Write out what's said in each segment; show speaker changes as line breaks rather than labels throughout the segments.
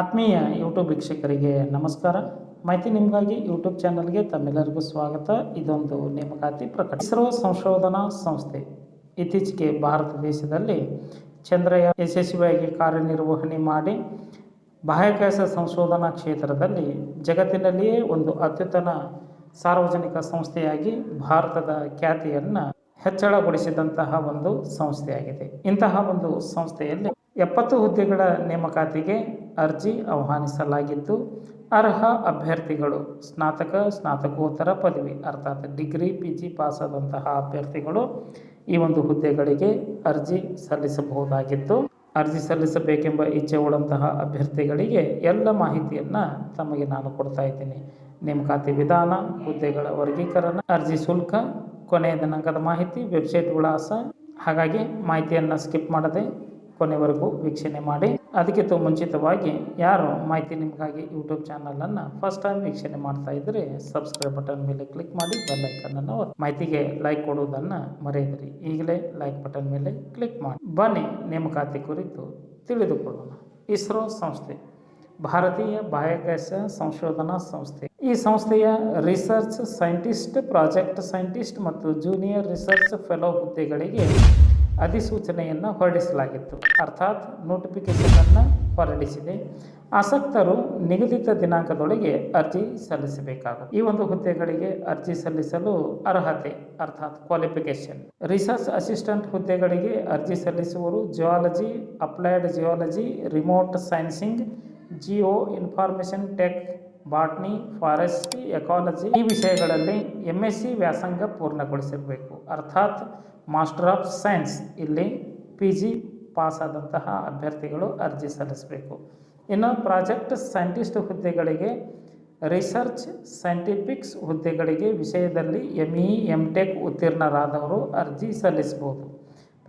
ಆತ್ಮೀಯ ಯೂಟ್ಯೂಬ್ ವೀಕ್ಷಕರಿಗೆ ನಮಸ್ಕಾರ. ಮಾಹಿತಿ ನಿಮಗಾಗಿ ಯೂಟ್ಯೂಬ್ ಚಾನಲ್ಗೆ ತಮ್ಮೆಲ್ಲರಿಗೂ ಸ್ವಾಗತ. ಇದೊಂದು ನೇಮಕಾತಿ ಪ್ರಕಟ. ಇಸ್ರೋ ಸಂಶೋಧನಾ ಸಂಸ್ಥೆ. ಇತ್ತೀಚೆಗೆ ಭಾರತ ದೇಶದಲ್ಲಿ ಚಂದ್ರಯಾನ ಯಶಸ್ವಿಯಾಗಿ ಕಾರ್ಯನಿರ್ವಹಣೆ ಮಾಡಿ ಬಾಹ್ಯಾಕಾಶ ಸಂಶೋಧನಾ ಕ್ಷೇತ್ರದಲ್ಲಿ ಜಗತ್ತಿನಲ್ಲಿಯೇ ಒಂದು ಅತ್ಯುತ್ತಮ ಸಾರ್ವಜನಿಕ ಸಂಸ್ಥೆಯಾಗಿ ಭಾರತದ ಖ್ಯಾತಿಯನ್ನು ಹೆಚ್ಚಳಗೊಳಿಸಿದಂತಹ ಒಂದು ಸಂಸ್ಥೆಯಾಗಿದೆ. ಇಂತಹ ಒಂದು ಸಂಸ್ಥೆಯಲ್ಲಿ ಎಪ್ಪತ್ತು ಹುದ್ದೆಗಳ ನೇಮಕಾತಿಗೆ ಅರ್ಜಿ ಆಹ್ವಾನಿಸಲಾಗಿದ್ದು, ಅರ್ಹ ಅಭ್ಯರ್ಥಿಗಳು ಸ್ನಾತಕ, ಸ್ನಾತಕೋತ್ತರ ಪದವಿ, ಅರ್ಥಾತ್ ಡಿಗ್ರಿ ಪಿ ಜಿ ಪಾಸಾದಂತಹ ಅಭ್ಯರ್ಥಿಗಳು ಈ ಒಂದು ಹುದ್ದೆಗಳಿಗೆ ಅರ್ಜಿ ಸಲ್ಲಿಸಬಹುದಾಗಿತ್ತು. ಅರ್ಜಿ ಸಲ್ಲಿಸಬೇಕೆಂಬ ಇಚ್ಛೆ ಉಳ್ಳಂತಹ ಅಭ್ಯರ್ಥಿಗಳಿಗೆ ಎಲ್ಲ ಮಾಹಿತಿಯನ್ನು ತಮಗೆ ನಾನು ಕೊಡ್ತಾ ಇದ್ದೀನಿ. ನೇಮಕಾತಿ ವಿಧಾನ, ಹುದ್ದೆಗಳ ವರ್ಗೀಕರಣ, ಅರ್ಜಿ ಶುಲ್ಕ, ಕೊನೆಯ ದಿನಾಂಕದ ಮಾಹಿತಿ, ವೆಬ್ಸೈಟ್ ವಿಳಾಸ. ಹಾಗಾಗಿ ಮಾಹಿತಿಯನ್ನು ಸ್ಕಿಪ್ ಮಾಡದೆ ಕೊನೆವರೆಗೂ ವೀಕ್ಷಣೆ ಮಾಡಿ. ಅದಕ್ಕಿಂತ ಮುಂಚಿತವಾಗಿ ಯಾರು ಮಾಹಿತಿ ನಿಮಗಾಗಿ ಯೂಟ್ಯೂಬ್ ಚಾನಲನ್ನು ಫಸ್ಟ್ ಟೈಮ್ ವೀಕ್ಷಣೆ ಮಾಡ್ತಾ ಇದ್ದರೆ ಸಬ್ಸ್ಕ್ರೈಬ್ ಬಟನ್ ಮೇಲೆ ಕ್ಲಿಕ್ ಮಾಡಿ ಬೆಲ್ ಐಕನನ್ನು ಒತ್ತಿ. ಮಾಹಿತಿಗೆ ಲೈಕ್ ಕೊಡುವುದನ್ನು ಮರೆಯದಿರಿ. ಈಗಲೇ ಲೈಕ್ ಬಟನ್ ಮೇಲೆ ಕ್ಲಿಕ್ ಮಾಡಿ. ಬನ್ನಿ ನೇಮಕಾತಿ ಕುರಿತು ತಿಳಿದುಕೊಳ್ಳೋಣ. ಇಸ್ರೋ ಸಂಸ್ಥೆ, ಭಾರತೀಯ ಬಾಹ್ಯಾಕಾಶ ಸಂಶೋಧನಾ ಸಂಸ್ಥೆ. ಈ ಸಂಸ್ಥೆಯ ರಿಸರ್ಚ್ ಸೈಂಟಿಸ್ಟ್ ಪ್ರಾಜೆಕ್ಟ್ ಸೈಂಟಿಸ್ಟ್ ಮತ್ತು ಜೂನಿಯರ್ ರಿಸರ್ಚ್ ಫೆಲೋ ಹುದ್ದೆಗಳಿಗೆ ಅಧಿಸೂಚನೆಯನ್ನು ಹೊರಡಿಸಲಾಗಿತ್ತು. ಅರ್ಥಾತ್ ನೋಟಿಫಿಕೇಶನನ್ನು ಹೊರಡಿಸಿದೆ. ಆಸಕ್ತರು ನಿಗದಿತ ದಿನಾಂಕದೊಳಗೆ ಅರ್ಜಿ ಸಲ್ಲಿಸಬೇಕಾಗುತ್ತೆ ಈ ಒಂದು ಹುದ್ದೆಗಳಿಗೆ ಅರ್ಜಿ ಸಲ್ಲಿಸಲು ಅರ್ಹತೆ, ಅರ್ಥಾತ್ ಕ್ವಾಲಿಫಿಕೇಶನ್ ರಿಸರ್ಚ್ ಅಸಿಸ್ಟೆಂಟ್ ಹುದ್ದೆಗಳಿಗೆ ಅರ್ಜಿ ಸಲ್ಲಿಸುವರು geology applied geology remote sensing geo information tech botany, forestry, ecology ಈ ವಿಷಯಗಳಲ್ಲಿ ಎಂ ಎಸ್ ಸಿ ವ್ಯಾಸಂಗ ಪೂರ್ಣಗೊಳಿಸಿರಬೇಕು. ಅರ್ಥಾತ್ ಮಾಸ್ಟರ್ ಆಫ್ ಸೈನ್ಸ್ ಇಲ್ಲಿ ಪಿ ಜಿ ಪಾಸ್ ಆದಂತಹ ಅಭ್ಯರ್ಥಿಗಳು ಅರ್ಜಿ ಸಲ್ಲಿಸಬೇಕು. ಇನ್ನು ಪ್ರಾಜೆಕ್ಟ್ ಸೈಂಟಿಸ್ಟ್ ಹುದ್ದೆಗಳಿಗೆ ರಿಸರ್ಚ್ ಸೈಂಟಿಫಿಕ್ಸ್ ಹುದ್ದೆಗಳಿಗೆ ವಿಷಯದಲ್ಲಿ ಎಂ ಇ ಎಂ ಟೆಕ್ ಉತ್ತೀರ್ಣರಾದವರು ಅರ್ಜಿ ಸಲ್ಲಿಸಬಹುದು.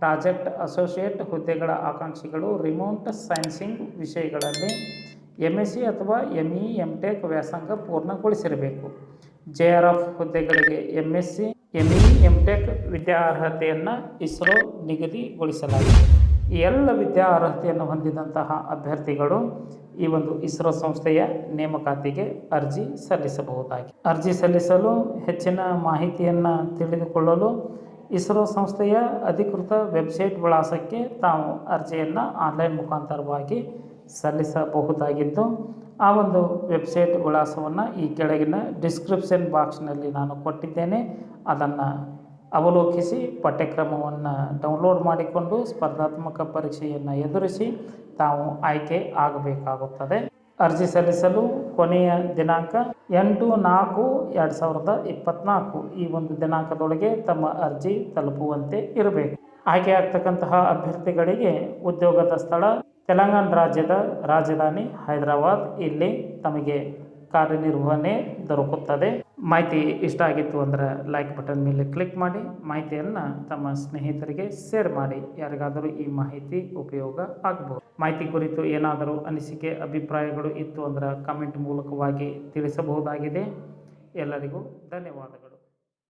ಪ್ರಾಜೆಕ್ಟ್ ಅಸೋಸಿಯೇಟ್ ಹುದ್ದೆಗಳ ಆಕಾಂಕ್ಷಿಗಳು ರಿಮೋಟ್ ಸೈನ್ಸಿಂಗ್ ವಿಷಯಗಳಲ್ಲಿ ಎಂ ಎಸ್ ಸಿ ಅಥವಾ ಎಂ ಇ ಎಂ ಟೆಕ್ ವ್ಯಾಸಂಗ ಪೂರ್ಣಗೊಳಿಸಿರಬೇಕು. ಜೆ ಆರ್ ಎಫ್ ಹುದ್ದೆಗಳಿಗೆ M S C M E M tech ವಿದ್ಯಾರ್ಹತೆಯನ್ನು ISRO ನಿಗದಿಗೊಳಿಸಲಾಗಿದೆ. ಎಲ್ಲ ವಿದ್ಯಾರ್ಹತೆಯನ್ನು ಹೊಂದಿದಂತಹ ಅಭ್ಯರ್ಥಿಗಳು ಈ ಒಂದು ಇಸ್ರೋ ಸಂಸ್ಥೆಯ ನೇಮಕಾತಿಗೆ ಅರ್ಜಿ ಸಲ್ಲಿಸಬಹುದಾಗಿ. ಅರ್ಜಿ ಸಲ್ಲಿಸಲು ಹೆಚ್ಚಿನ ಮಾಹಿತಿಯನ್ನು ತಿಳಿದುಕೊಳ್ಳಲು ಇಸ್ರೋ ಸಂಸ್ಥೆಯ ಅಧಿಕೃತ ವೆಬ್ಸೈಟ್ ವಿಳಾಸಕ್ಕೆ ತಾವು ಅರ್ಜಿಯನ್ನು ಆನ್ಲೈನ್ ಮುಖಾಂತರವಾಗಿ ಸಲ್ಲಿಸಬಹುದಾಗಿದ್ದು, ಆ ಒಂದು ವೆಬ್ಸೈಟ್ ವಿಳಾಸವನ್ನು ಈ ಕೆಳಗಿನ ಡಿಸ್ಕ್ರಿಪ್ಷನ್ ಬಾಕ್ಸ್ನಲ್ಲಿ ನಾನು ಕೊಟ್ಟಿದ್ದೇನೆ. ಅದನ್ನು ಅವಲೋಕಿಸಿ, ಪಠ್ಯಕ್ರಮವನ್ನು ಡೌನ್ಲೋಡ್ ಮಾಡಿಕೊಂಡು ಸ್ಪರ್ಧಾತ್ಮಕ ಪರೀಕ್ಷೆಯನ್ನು ಎದುರಿಸಿ ತಾವು ಆಯ್ಕೆ ಆಗಬೇಕಾಗುತ್ತದೆ. ಅರ್ಜಿ ಸಲ್ಲಿಸಲು ಕೊನೆಯ ದಿನಾಂಕ ಎಂಟು ನಾಲ್ಕು ಎರಡು ಸಾವಿರದ ಇಪ್ಪತ್ತ್ನಾಲ್ಕು ಈ ಒಂದು ದಿನಾಂಕದೊಳಗೆ ತಮ್ಮ ಅರ್ಜಿ ತಲುಪುವಂತೆ ಇರಬೇಕು. ಆಯ್ಕೆ ಆಗ್ತಕ್ಕಂತಹ ಅಭ್ಯರ್ಥಿಗಳಿಗೆ ಉದ್ಯೋಗದ ಸ್ಥಳ ತೆಲಂಗಾಣ ರಾಜ್ಯದ ರಾಜಧಾನಿ ಹೈದರಾಬಾದ್ ಇಲ್ಲಿ ತಮಗೆ ಕಾರ್ಯನಿರ್ವಹಣೆ ದೊರಕುತ್ತದೆ. ಮಾಹಿತಿ ಇಷ್ಟ ಆಗಿತ್ತು ಅಂದರೆ ಲೈಕ್ ಬಟನ್ ಮೇಲೆ ಕ್ಲಿಕ್ ಮಾಡಿ, ಮಾಹಿತಿಯನ್ನು ತಮ್ಮ ಸ್ನೇಹಿತರಿಗೆ ಶೇರ್ ಮಾಡಿ. ಯಾರಿಗಾದರೂ ಈ ಮಾಹಿತಿ ಉಪಯೋಗ ಆಗಬಹುದು ಮಾಹಿತಿ ಕುರಿತು ಏನಾದರೂ ಅನಿಸಿಕೆ, ಅಭಿಪ್ರಾಯಗಳು ಇತ್ತು ಅಂದರೆ ಕಮೆಂಟ್ ಮೂಲಕವಾಗಿ ತಿಳಿಸಬಹುದಾಗಿದೆ. ಎಲ್ಲರಿಗೂ ಧನ್ಯವಾದಗಳು.